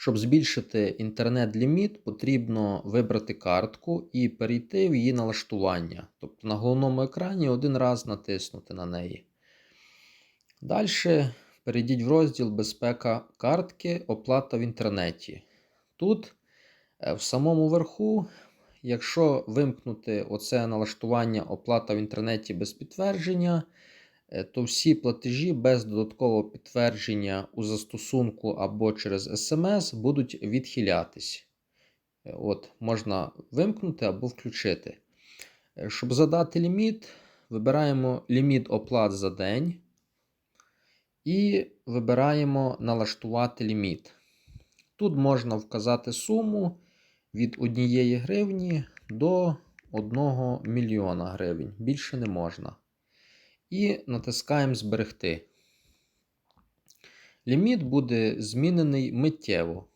Щоб збільшити інтернет-ліміт, потрібно вибрати картку і перейти в її налаштування. Тобто на головному екрані один раз натиснути на неї. Далі перейдіть в розділ Безпека картки, оплата в інтернеті. Тут е, в самому верху, якщо вимкнути оце налаштування оплата в інтернеті без підтвердження, то всі платежі без додаткового підтвердження у застосунку або через смс будуть відхилятись. Е, От, можна вимкнути або включити. Е, Щоб задати ліміт, вибираємо ліміт оплат за день і вибираємо налаштувати ліміт. Тут можна вказати суму від 1 гривні до 1 мільйона гривень. Більше не можна. І натискаємо Зберегти. Ліміт буде змінений миттєво.